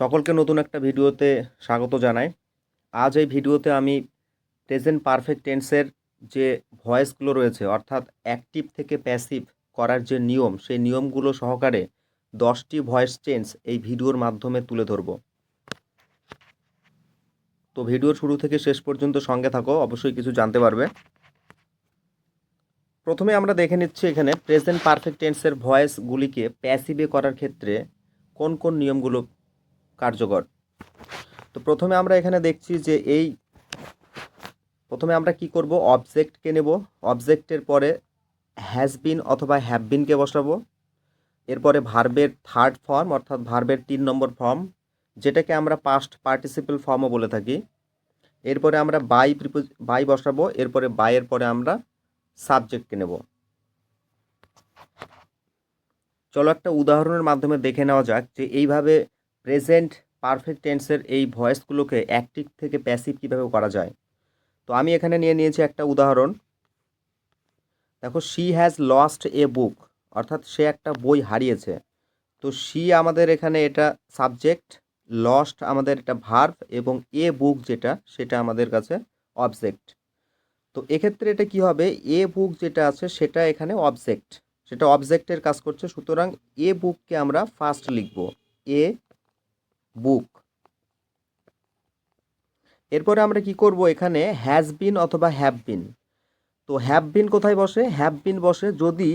সকলকে নতুন একটা ভিডিওতে স্বাগত জানাই। আজ এই ভিডিওতে আমি প্রেজেন্ট পারফেক্ট টেন্সের যে ভয়েসগুলো রয়েছে, অর্থাৎ অ্যাক্টিভ থেকে প্যাসিভ করার যে নিয়ম, সেই নিয়মগুলো সহকারে দশটি ভয়েস চেঞ্জ এই ভিডিওর মাধ্যমে তুলে ধরব। তো ভিডিওর শুরু থেকে শেষ পর্যন্ত সঙ্গে থাকো, অবশ্যই কিছু জানতে পারবে। প্রথমে আমরা দেখে নিচ্ছি এখানে প্রেজেন্ট পারফেক্ট টেন্সের ভয়েসগুলিকে প্যাসিভে করার ক্ষেত্রে কোন কোন নিয়মগুলো কার্যকর। তো প্রথমে আমরা এখানে দেখছি যে এই প্রথমে আমরা কি করব? অবজেক্টকে নেব। অবজেক্টের পরে হ্যাজ বিন অথবা হ্যাভ বিনকে বসাবো। এরপরে ভার্বের থার্ড ফর্ম অর্থাৎ ভার্বের তিন নম্বর ফর্ম যেটাকে আমরা পাস্ট পার্টিসিপেল ফর্মও বলে থাকি। এরপরে আমরা বাই প্রিপোজ বাই বসাবো। এরপরে বাইয়ের পরে আমরা সাবজেক্টকে নেব। চলো একটা উদাহরণের মাধ্যমে দেখে নেওয়া যাক যে এইভাবে প্রেজেন্ট পারফেক্ট টেন্সের এই ভয়েসগুলোকে অ্যাক্টিভ থেকে প্যাসিভ কীভাবে করা যায়? তো আমি এখানে নিয়ে নিয়েছি একটা উদাহরণ। দেখো she has lost a book অর্থাৎ সে একটা বই হারিয়েছে। তো শি আমাদের এখানে এটা সাবজেক্ট লস্ট আমাদের এটা ভার্ভ এবং এ বুক যেটা, সেটা আমাদের কাছে অবজেক্ট তো এক্ষেত্রে এটা কি হবে? এ বুক যেটা আছে, সেটা এখানে অবজেক্ট সেটা অবজেক্টের কাজ করছে, সুতরাং এ বুককে আমরা ফার্স্ট লিখব। এ বুক এরপরে আমরা কি করব এখানে হ্যাজ বিন অথবা হ্যাভ বিন তো হ্যাভ বিন কোথায় বসে? হ্যাভ বিন বসে যদি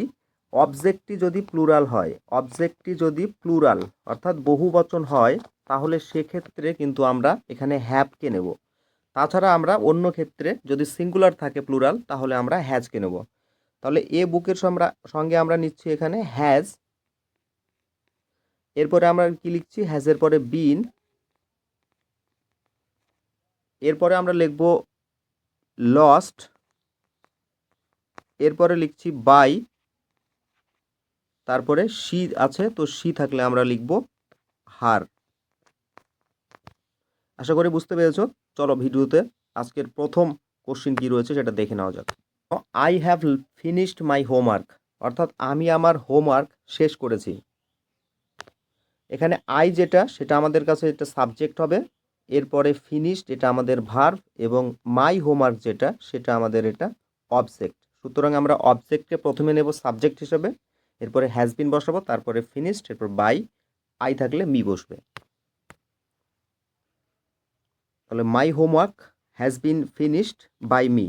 অবজেক্টটি যদি প্লুরাল হয় অবজেক্টটি যদি প্লুরাল অর্থাৎ বহু বচন হয়, তাহলে সেক্ষেত্রে কিন্তু আমরা এখানে হ্যাভকে নেব। তাছাড়া আমরা অন্য ক্ষেত্রে যদি সিঙ্গুলার থাকে প্লুরাল তাহলে আমরা হ্যাজকে নেব। তাহলে এ বুকের সঙ্গে আমরা নিচ্ছি এখানে হ্যাজ এরপরে আমরা কি লিখছি? হ্যাজের পরে বিন এরপরে আমরা লিখব লস্ট এরপরে লিখছি বাই তারপরে সি আছে, তো সি থাকলে আমরা লিখব হার আশা করি বুঝতে পেরেছ? চলো ভিডিওতে আজকের প্রথম কোশ্চিন কি রয়েছে সেটা দেখে নেওয়া যাক। I have finished my homework অর্থাৎ আমি আমার হোমওয়ার্ক শেষ করেছি। এখানে আই যেটা, সেটা আমাদের কাছে এটা সাবজেক্ট হবে। এরপরে ফিনিশড এটা আমাদের ভার্ভ এবং মাই হোমওয়ার্ক যেটা, সেটা আমাদের এটা অবজেক্ট সুতরাং আমরা অবজেক্টকে প্রথমে নেব সাবজেক্ট হিসেবে, এরপরে হ্যাজ বিন বসাবো, তারপরে ফিনিশড এরপর বাই আই থাকলে মি বসবে। তাহলে my homework has been finished by me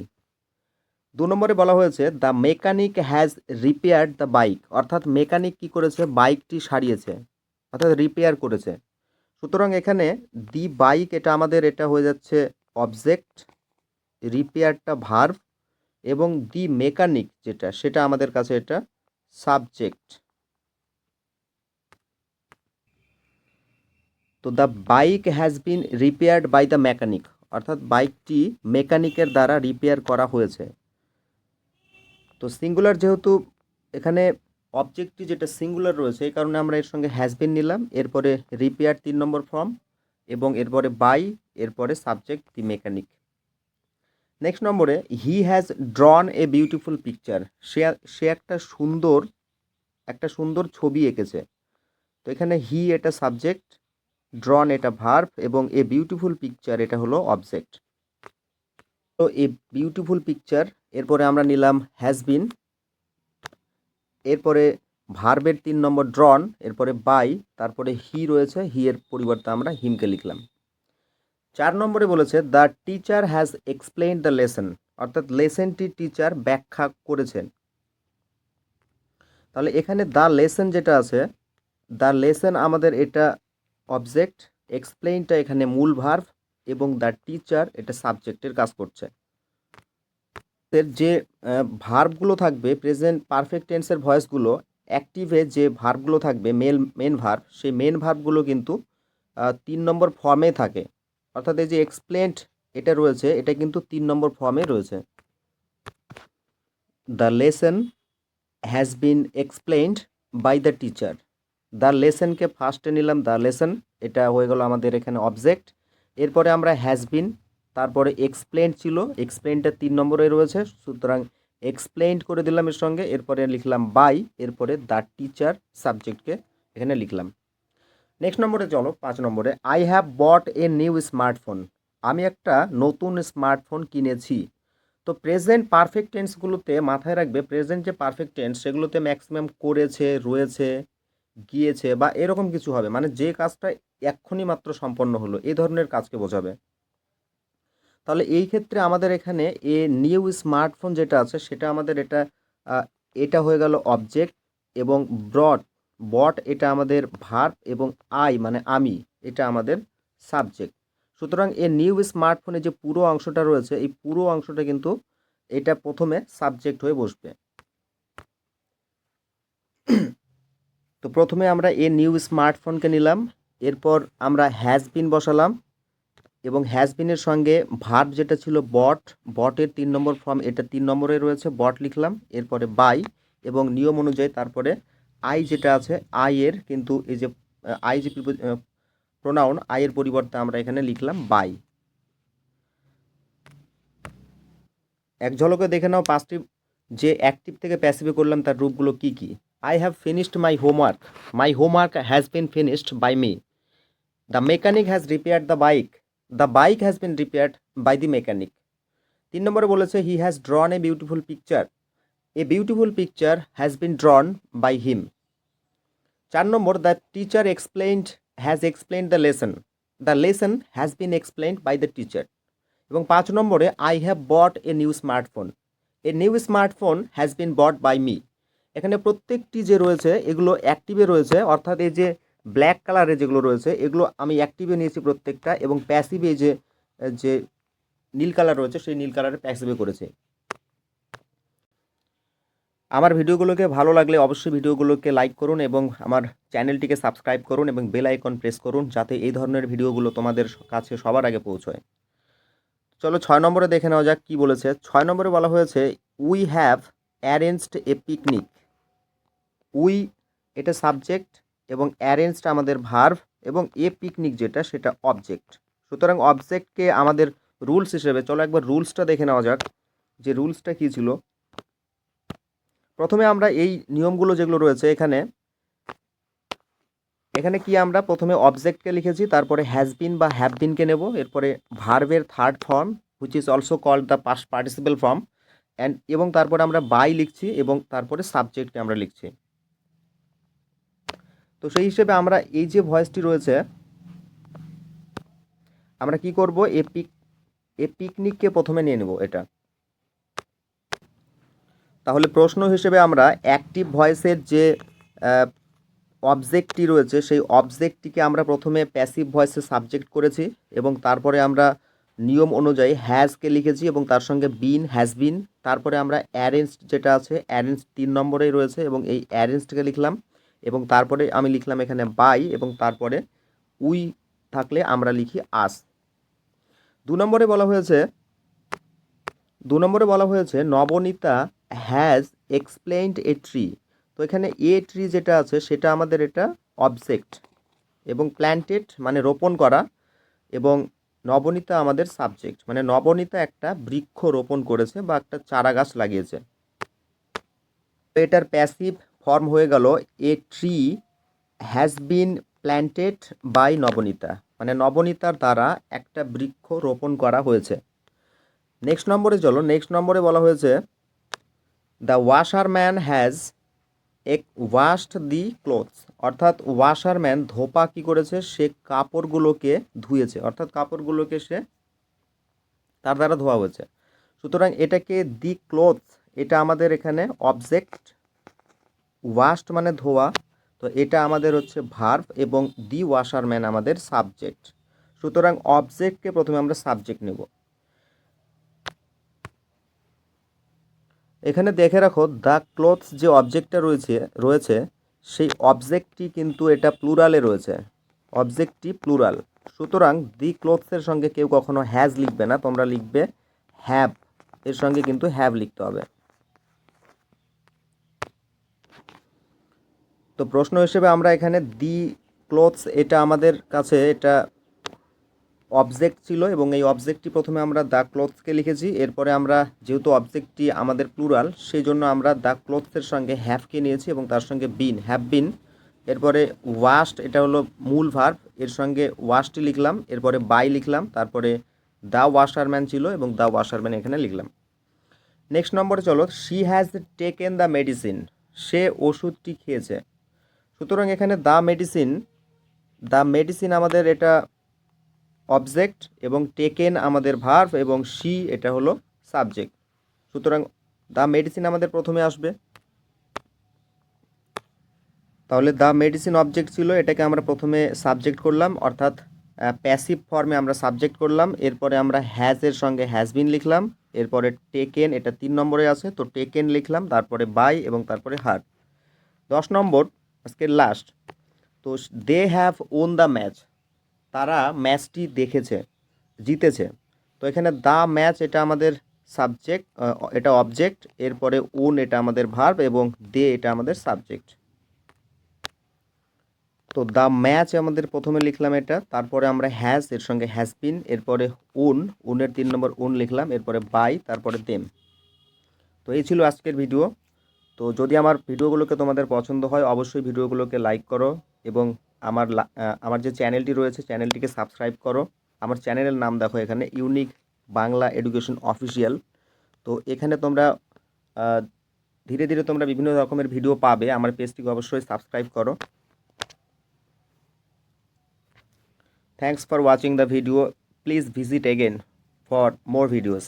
দু নম্বরে বলা হয়েছে the mechanic has repaired the bike অর্থাৎ মেকানিক কি করেছে? বাইকটি সারিয়েছে। অর্থাৎ রিপেয়ার করেছে। সুতরাং এখানে দি বাইক এটা আমাদের এটা হয়ে যাচ্ছে অবজেক্ট রিপেয়ারটা ভার্ভ এবং দি মেকানিক যেটা, সেটা আমাদের কাছে এটা সাবজেক্ট তো the bike has been repaired by the mechanic অর্থাৎ বাইকটি মেকানিকের দ্বারা রিপেয়ার করা হয়েছে। তো সিঙ্গুলার যেহেতু এখানে অবজেক্টটি যেটা সিঙ্গুলার রয়েছে, এই কারণে আমরা এর সঙ্গে হ্যাজ বিন নিলাম, এরপরে রিপেয়ার তিন নম্বর ফর্ম এবং এরপরে বাই এরপরে সাবজেক্ট দি মেকানিক নেক্সট নম্বরে he has drawn a beautiful picture সে সে একটা সুন্দর একটা সুন্দর ছবি এঁকেছে। তো এখানে হি এটা সাবজেক্ট ড্রন এটা ভার্ভ এবং এ বিউটিফুল পিকচার এটা হলো অবজেক্ট তো এ বিউটিফুল পিকচার এরপরে আমরা নিলাম হ্যাজ বিন এরপরে ভার্বের তিন নম্বর ড্রন এরপরে বাই তারপরে হি রয়েছে হি এর পরিবর্তে আমরা হিমকে লিখলাম। চার নম্বরে বলেছে the teacher has explain the lesson অর্থাৎ লেসনটি টিচার ব্যাখ্যা করেছেন তাহলে এখানে দ্য লেসন যেটা আছে দ্য লেসন আমাদের এটা অবজেক্ট এক্সপ্লেইনটা এখানে মূল ভার্ভ এবং দ্য টিচার এটা সাবজেক্টের কাজ করছে। এর যে ভার্বগুলো থাকবে প্রেজেন্ট পারফেক্ট টেন্সের ভয়েসগুলো অ্যাক্টিভে যে ভার্বগুলো থাকবে মেল মেন ভার্ব সেই মেন ভার্বগুলো কিন্তু তিন নম্বর ফর্মে থাকে। অর্থাৎ এই যে এক্সপ্লেন্ড এটা রয়েছে, এটা কিন্তু তিন নম্বর ফর্মে রয়েছে। The lesson has been explained by the teacher the লেসনকে ফার্স্টে নিলাম দ্য লেসন এটা হয়ে গেল আমাদের এখানে অবজেক্ট এরপরে আমরা হ্যাজ বিন তারপরে এক্সপ্লেন্ড ছিল এক্সপ্লেনটা তিন নম্বরে রয়েছে, সুতরাং এক্সপ্লেইন করে দিলাম এর সঙ্গে, এরপরে লিখলাম বাই এরপরে দ্য টিচার সাবজেক্টকে এখানে লিখলাম। নেক্সট নম্বরে চলো, পাঁচ নম্বরে I have bought a new smartphone আমি একটা নতুন স্মার্টফোন কিনেছি। তো প্রেজেন্ট পারফেক্ট টেন্সগুলোতে মাথায় রাখবে প্রেজেন্ট যে পারফেক্ট টেন্স সেগুলোতে ম্যাক্সিমাম করেছে, রয়েছে, গিয়েছে বা এরকম কিছু হবে। মানে যে কাজটা এক্ষুনি মাত্র সম্পন্ন হলো এই ধরনের কাজকে বোঝাবে। তাহলে এই ক্ষেত্রে আমাদের এখানে এ নিউ স্মার্টফোন যেটা আছে, সেটা আমাদের এটা এটা হয়ে গেল অবজেক্ট এবং ব্রড বট এটা আমাদের ভার্ব এবং আই মানে আমি, এটা আমাদের সাবজেক্ট সুতরাং এ নিউ স্মার্টফোনে যে পুরো অংশটা রয়েছে, এই পুরো অংশটা কিন্তু এটা প্রথমে সাবজেক্ট হয়ে বসবে। তো প্রথমে আমরা এ নিউ স্মার্টফোনকে নিলাম, এরপর আমরা হ্যাজ বিন বসালাম এবং হ্যাজ বিনের সঙ্গে ভার্ব যেটা ছিল বট বটের তিন নম্বর ফর্ম এটা তিন নম্বরে রয়েছে বট লিখলাম, এরপরে বাই এবং নিয়ম অনুযায়ী তারপরে আই যেটা আছে আই এর, কিন্তু এই যে আই যে প্রোনাউন আই এর পরিবর্তে আমরা এখানে লিখলাম বাই এক ঝলকে দেখে নাও পাঁচটি, যে অ্যাক্টিভ থেকে প্যাসিভে করলাম তার রূপগুলো কি কি? I have finished my homework my homework has been finished by me the mechanic has repair the bike the bike has been repaired by the mechanic তিন নম্বরে বলেছে he has drawn a beautiful picture a beautiful picture has been drawn by him চার নম্বর the teacher explained has explained the lesson the lesson has been explained by the teacher এবং পাঁচ নম্বরে I have bought a new smartphone a new smartphone has been bought by me এখানে প্রত্যেকটি যে রয়েছে, এগুলো অ্যাক্টিভে রয়েছে, অর্থাৎ এই যে ব্ল্যাক কালারে যেগুলো রয়েছে, এগুলো আমি অ্যাক্টিভে নিয়েছি প্রত্যেকটা এবং প্যাসিভে যে যে নীল কালার রয়েছে, সেই নীল কালারে প্যাসিভে করেছে। আমার ভিডিওগুলোকে ভালো লাগলে অবশ্যই ভিডিওগুলোকে লাইক করুন এবং আমার চ্যানেলটিকে সাবস্ক্রাইব করুন এবং বেল আইকন প্রেস করুন যাতে এই ধরনের ভিডিওগুলো তোমাদের কাছে সবার আগে পৌঁছয়। চলো ছয় নম্বরে দেখে নেওয়া যাক কী বলেছে। ছয় নম্বরে বলা হয়েছে we have arranged a picnic we এটা সাবজেক্ট এবং অ্যারেঞ্জড আমাদের ভার্ভ এবং এ পিকনিক যেটা, সেটা অবজেক্ট সুতরাং অবজেক্টকে আমাদের রুলস হিসেবে, চলো একবার রুলসটা দেখে নেওয়া যাক, যে রুলসটা কী ছিল। প্রথমে আমরা এই নিয়মগুলো যেগুলো রয়েছে এখানে এখানে কি আমরা প্রথমে অবজেক্টকে লিখেছি, তারপরে হ্যাজ বিন বা হ্যাভ বিনকে নেব, এরপরে ভার্ভের third form which is also called the participle form and এবং তারপরে আমরা বাই লিখছি এবং তারপরে সাবজেক্টকে আমরা লিখছি। তো সেই হিসেবে আমরা এই যে ভয়েসটি রয়েছে, আমরা কি করব? এ পিক, এ পিকনিককে প্রথমে নিয়ে নেব এটা। তাহলে প্রশ্ন হিসেবে আমরা অ্যাক্টিভ ভয়েসের যে অবজেক্টটি রয়েছে, সেই অবজেক্টটিকে আমরা প্রথমে প্যাসিভ ভয়েসে সাবজেক্ট করেছি এবং তারপরে আমরা নিয়ম অনুযায়ী হ্যাজকে লিখেছি এবং তার সঙ্গে বিন হ্যাজ বিন, তারপরে আমরা অ্যারেঞ্জড যেটা আছে, অ্যারেঞ্জ তিন নম্বরেই রয়েছে এবং এই অ্যারেঞ্জডকে লিখলাম। এবং তারপরে আমি লিখলাম এখানে বাই এবং তারপরে উই থাকলে আমরা লিখি আস দু নম্বরে বলা হয়েছে, দু নম্বরে বলা হয়েছে, Nabanita has explained a tree তো এখানে এ ট্রি যেটা আছে, সেটা আমাদের এটা অবজেক্ট এবং প্ল্যান্টেড মানে রোপণ করা এবং নবনীতা আমাদের সাবজেক্ট মানে নবনীতা একটা বৃক্ষ রোপণ করেছে বা একটা চারা গাছ লাগিয়েছে। তো এটার প্যাসিভ ফর্ম হয়ে গেল, a tree has been planted by Nabanita. মানে নবনীতার দ্বারা একটা বৃক্ষ রোপণ করা হয়েছে। নেক্সট নম্বরে চলো নেক্সট নম্বরে বলা হয়েছে দ্য ওয়াশারম্যান হ্যাজ এক ওয়াশড দি ক্লোথস অর্থাৎ ওয়াশারম্যান ধোপা কী করেছে? সে কাপড়গুলোকে ধুয়েছে। অর্থাৎ কাপড়গুলোকে সে তার দ্বারা ধোয়া হয়েছে। সুতরাং এটাকে দি ক্লোথস এটা আমাদের এখানে অবজেক্ট ওয়াশড মানে ধোয়া, তো এটা আমাদের হচ্ছে ভার্ভ এবং দি ওয়াশারম্যান আমাদের সাবজেক্ট সুতরাং অবজেক্টকে প্রথমে আমরা সাবজেক্ট নেব। এখানে দেখে রাখো দ্য ক্লোথস যে অবজেক্টটা রয়েছে রয়েছে, সেই অবজেক্টটি কিন্তু এটা প্লুরালে রয়েছে। অবজেক্টটি প্লুরাল সুতরাং দি ক্লোথসের সঙ্গে কেউ কখনো হ্যাজ লিখবে না, তোমরা লিখবে হ্যাভ এর সঙ্গে কিন্তু হ্যাভ লিখতে হবে। তো প্রশ্ন হিসেবে আমরা এখানে দি ক্লোথস এটা আমাদের কাছে এটা অবজেক্ট ছিল এবং এই অবজেক্টটি প্রথমে আমরা দ্য ক্লোথসকে লিখেছি। এরপরে আমরা যেহেতু অবজেক্টটি আমাদের প্লুরাল সেই জন্য আমরা দ্য ক্লোথসের সঙ্গে হ্যাভকে নিয়েছি এবং তার সঙ্গে বিন হ্যাভ বিন এরপরে ওয়াস্ট এটা হলো মূল ভার্ব এর সঙ্গে ওয়াশটি লিখলাম, এরপরে বাই লিখলাম, তারপরে দ্য ওয়াশারম্যান ছিল এবং দ্য ওয়াশারম্যান এখানে লিখলাম। নেক্সট নম্বরে চলো she has taken the medicine সে ওষুধটি খেয়েছে। সুতরাং এখানে দ্য মেডিসিন দ্য মেডিসিন আমাদের এটা অবজেক্ট এবং টেকেন আমাদের ভার্ভ এবং শি এটা হলো সাবজেক্ট। সুতরাং দ্য মেডিসিন আমাদের প্রথমে আসবে। তাহলে দ্য মেডিসিন অবজেক্ট ছিল, এটাকে আমরা প্রথমে সাবজেক্ট করলাম, অর্থাৎ প্যাসিভ ফর্মে আমরা সাবজেক্ট করলাম, এরপরে আমরা হ্যাজের সঙ্গে হ্যাজ বিন লিখলাম, এরপরে টেকেন, এটা তিন নম্বরে আছে, তো টেকেন লিখলাম, তারপরে বাই এবং তারপরে হার দশ নম্বর আজকের লাস্ট তো they have won the match তারা ম্যাচটি দেখেছে, জিতেছে। তো এখানে দ্য ম্যাচ এটা আমাদের সাবজেক্ট এটা অবজেক্ট এরপরে ওন এটা আমাদের ভার্ব এবং দে এটা আমাদের সাবজেক্ট তো দ্য ম্যাচ আমাদের প্রথমে লিখলাম এটা, তারপরে আমরা হ্যাজ এর সঙ্গে হ্যাজ বিন এরপরে উন উনের তিন নম্বর উন লিখলাম, এরপরে বাই তারপরে দেম তো এই ছিল আজকের ভিডিও তো যদি আমার ভিডিওগুলোকে তোমাদের পছন্দ হয়, অবশ্যই ভিডিওগুলোকে লাইক করো এবং আমার আমার যে চ্যানেলটি রয়েছে, চ্যানেলটিকে সাবস্ক্রাইব করো। আমার চ্যানেলের নাম দেখো এখানে ইউনিক বাংলা এডুকেশন অফিসিয়াল তো এখানে তোমরা ধীরে ধীরে তোমরা বিভিন্ন রকমের ভিডিও পাবে। আমার পেজটিকে অবশ্যই সাবস্ক্রাইব করো। Thanks for watching the video please visit again for more videos.